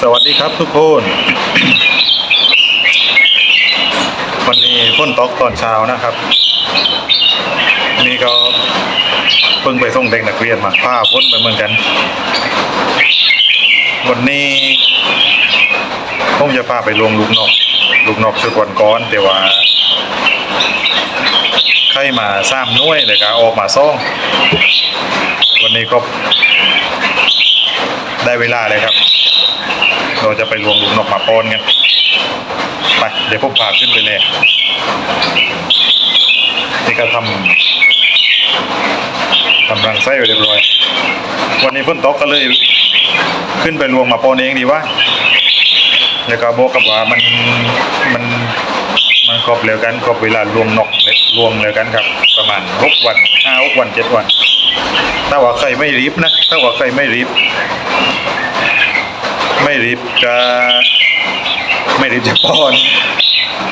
สวัสดีครับทุกคน วันนี้ฝนตกตอนเช้านะครับ นี่ก็เพิ่งไปส่งเด็กนักเรียนมาผ้าฝนไปเหมือนกัน วันนี้ผมจะพาไปลวงลูกนก ลูกนกชุดวันก้อนแต่ว่าใครมาสร้างน้วยเลยก็ออกมาซ่อง วันนี้ก็ได้เวลาเลยครับ จะไปรวมลูกนกมาปอนกันไปเดี๋ยวผมพาขึ้นไปเลยนี่ก็ทำทำรังไส้ไว้เรียบร้อย วันนี้ฝนตกก็เลยขึ้นไปรวมมาปอนเองดีว่าแล้วก็บอกกับว่ามันมันมันครบแล้วกันครบเวลารวมนกรวมแล้วกันครับ ประมาณหกวันห้าหกวันเจ็ดวัน ถ้าว่าใครไม่รีบนะ ถ้าว่าใครไม่รีบ ไม่รีบจะไม่รีบจะป้อน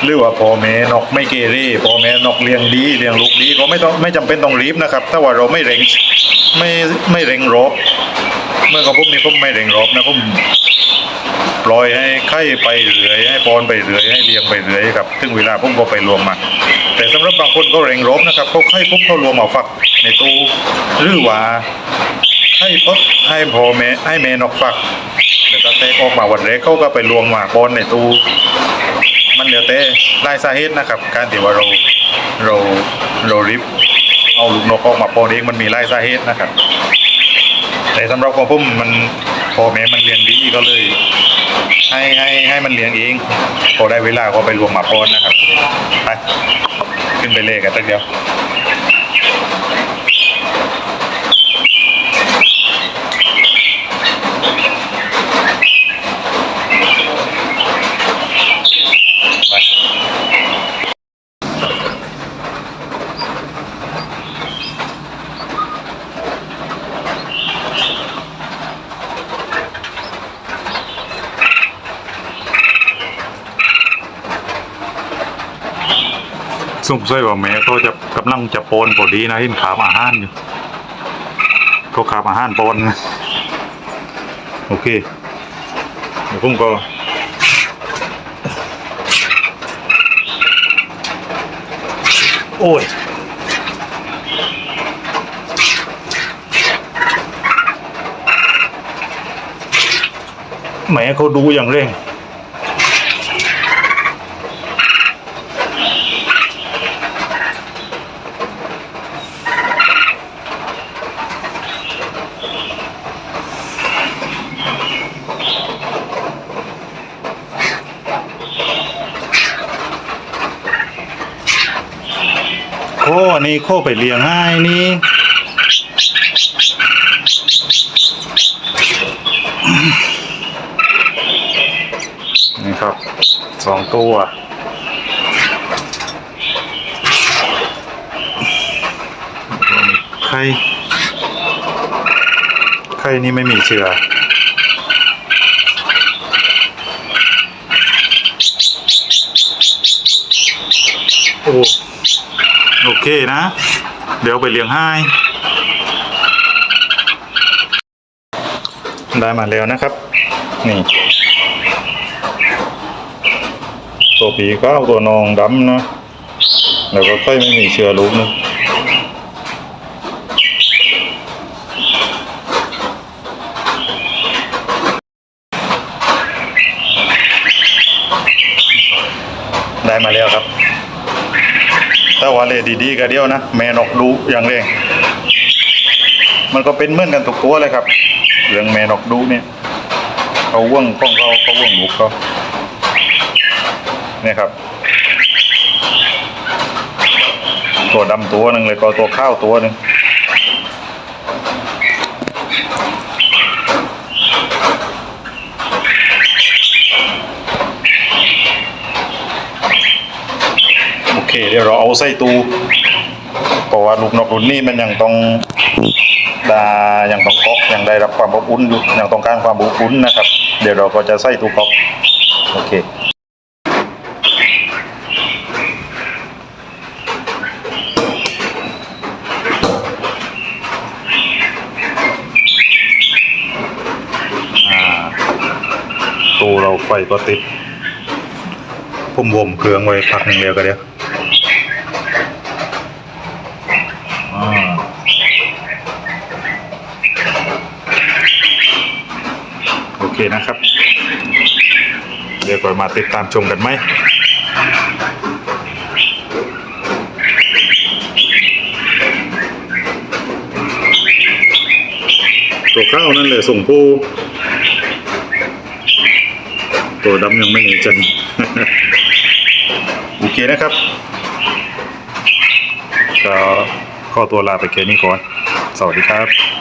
หรือว่าพ่อแม่นกไม่เกเรพ่อแม่นกเลี้ยงดีเลี้ยงลูกดีก็ไม่ต้องไม่จำเป็นต้องรีบนะครับ ถ้าว่าเราไม่เร่งไม่ไม่เร่งรบเมื่อกับผมนี่ผมไม่เร่งรบนะผมปล่อยให้ไข่ไปเรื่อยให้ปอนไปเรื่อยให้เลี้ยงไปเรื่อยครับถึงเวลาผมก็ไปรวมมันแต่สำหรับบางคนก็เร่งรบนะครับเขาไข่ปุ๊บเขารวมเอาฝักในตู้หรือว่าให้ปุ๊บให้พ่อแม่ให้แม่นกฝัก แล้วก็เตะออกมาวันแรกเขาก็ไปรวมมาบอลในตู้มันเหลือแต่ไล่สาเหตุนะครับ การที่ว่าเราเราเราริบเอาลูกนกออกมาปนเองมันมีไล่สาเหตุนะครับ แต่สำหรับของผมมันพอแม้มันเลี้ยงดีก็เลย ให้ให้ให้มันเลี้ยงเองพอได้เวลาก็ไปรวมมาปอนนะครับไปขึ้นไปเลยกันตั้งเดียว สงสัยว่าแม่เขาจะกำลังจะปนพอดีนะเห็นขาบอาหารอยู่เขาขาบอาหารปนนะโอเคเดี๋ยวผมก็โอ้ยแหมเขาดูอย่างเร่ง โอ้นี่โคไปเลี้ยงให้นี่นี่ครับสองตัวไข่ไข่นี่ไม่มีเชื้อโอ้ เคนะ เดี๋ยวไปเลี้ยงให้ได้มาแล้วนะครับ นี่ ตัวผีก็เอาตัวนองดำนะ แล้วก็ค่อยไม่มีเชื้อลูกนะได้มาแล้วครับ ถ้าว่าเลยดีๆก็เดียวนะแม่นกดูอย่างเร่งมันก็เป็นเหมือนกันทุกตัวเลยครับ เรื่องแม่นกดูเนี่ยเขาว่งของเขาเขาว่งลูกเขาเนี่ยครับ ตัวดำตัวหนึ่งเลยก็ตัวข้าวตัวหนึ่งโอเค เดี๋ยวเราเอาใส่ตู้เพราะว่าลูกนกรุ่นนี้มันยังต้องดายังต้องก๊อกยังได้รับความอบอุ่นอยู่ยังต้องการความอบอุ่นนะครับ เดี๋ยวเราก็จะใส่ตู้ก๊อกโอเคอ่าเราไฟก็ติดผมบ่มเครื่องไว้พักหนึ่งเดียวก็เดียวอ่าโอ เคนะครับ เดี๋ยวก่อนมาติดตามชมกันไหมตัวข้าวนั่นเลยส่งผู้ตัวดำยังไม่หนีจันโอเคนะครับก็ข้อตัวลาไปแค่นี้ก่อน สวัสดีครับ